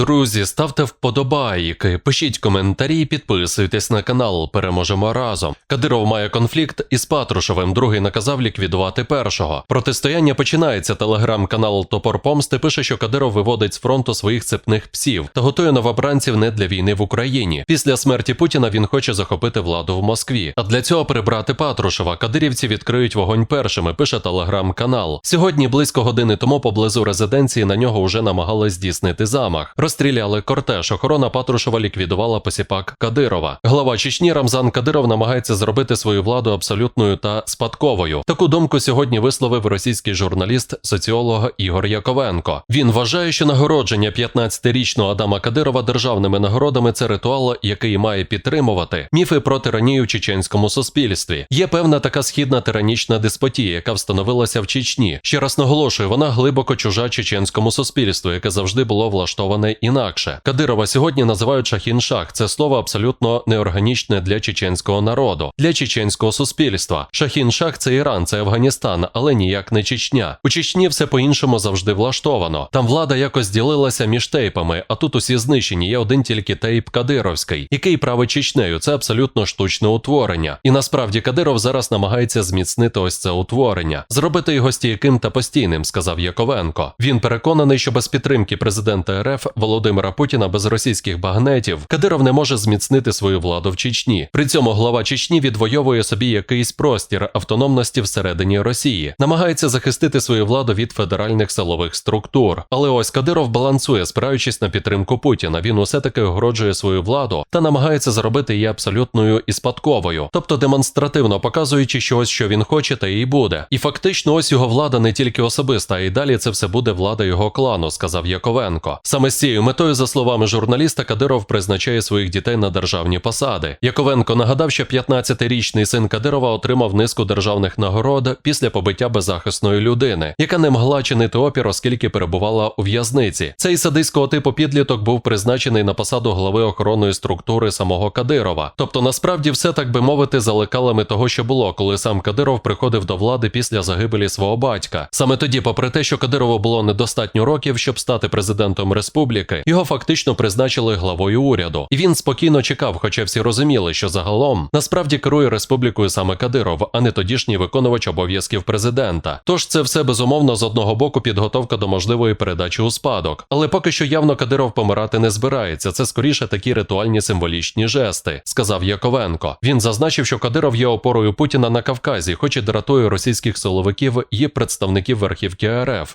Друзі, ставте вподобайки, пишіть коментарі, підписуйтесь на канал. Переможемо разом. Кадиров має конфлікт із Патрушевим. Другий наказав ліквідувати першого. Протистояння починається. Телеграм-канал Топор Помсти пише, що Кадиров виводить з фронту своїх цепних псів та готує новобранців не для війни в Україні. Після смерті Путіна він хоче захопити владу в Москві. А для цього прибрати Патрушева. Кадирівці відкриють вогонь першими. Пише телеграм-канал. Сьогодні близько години тому поблизу резиденції на нього вже намагались здійснити замах. Розстріляли кортеж. Охорона Патрушева ліквідувала посіпак Кадирова. Глава Чечні Рамзан Кадиров намагається зробити свою владу абсолютною та спадковою. Таку думку сьогодні висловив російський журналіст, соціолог Ігор Яковенко. Він вважає, що нагородження 15-річного Адама Кадирова державними нагородами це ритуал, який має підтримувати міфи про тиранію в чеченському суспільстві. Є певна така східна тиранічна деспотія, яка встановилася в Чечні. Ще раз наголошую, вона глибоко чужа чеченському суспільству, яке завжди було влаштоване інакше. Кадирова сьогодні називають шахін-шах. Це слово абсолютно неорганічне для чеченського народу, для чеченського суспільства. Шахін-шах це Іран, це Афганістан, але ніяк не Чечня. У Чечні все по-іншому завжди влаштовано. Там влада якось ділилася між тейпами, а тут усі знищені. Є один тільки тейп Кадировський, який править Чечнею. Це абсолютно штучне утворення. І насправді Кадиров зараз намагається зміцнити ось це утворення, зробити його стійким та постійним, сказав Яковенко. Він переконаний, що без підтримки президента РФ Володимира Путіна без російських багнетів Кадиров не може зміцнити свою владу в Чечні. При цьому глава Чечні відвоює собі якийсь простір автономності всередині Росії, намагається захистити свою владу від федеральних силових структур. Але ось Кадиров балансує, спираючись на підтримку Путіна. Він усе таки огороджує свою владу та намагається зробити її абсолютною і спадковою, тобто демонстративно показуючи щось, що він хоче, та і буде. І фактично, ось його влада не тільки особиста, а й далі це все буде влада його клану, сказав Яковенко. Саме з цією метою, за словами журналіста, Кадиров призначає своїх дітей на державні посади. Яковенко нагадав, що 15-річний син Кадирова отримав низку державних нагород після побиття беззахисної людини, яка не могла чинити опір, оскільки перебувала у в'язниці. Цей садистського типу підліток був призначений на посаду глави охоронної структури самого Кадирова. Тобто, насправді, все так би мовити, за лекалами того, що було, коли сам Кадиров приходив до влади після загибелі свого батька. Саме тоді, попри те, що Кадирову було недостатньо років, щоб стати президентом республіки, його фактично призначили главою уряду, і він спокійно чекав, хоча всі розуміли, що загалом насправді керує республікою саме Кадиров, а не тодішній виконувач обов'язків президента. Тож це все безумовно з одного боку підготовка до можливої передачі у спадок. Але поки що явно Кадиров помирати не збирається. Це скоріше такі ритуальні символічні жести, сказав Яковенко. Він зазначив, що Кадиров є опорою Путіна на Кавказі, хоч і дратує російських силовиків і представників верхівки РФ.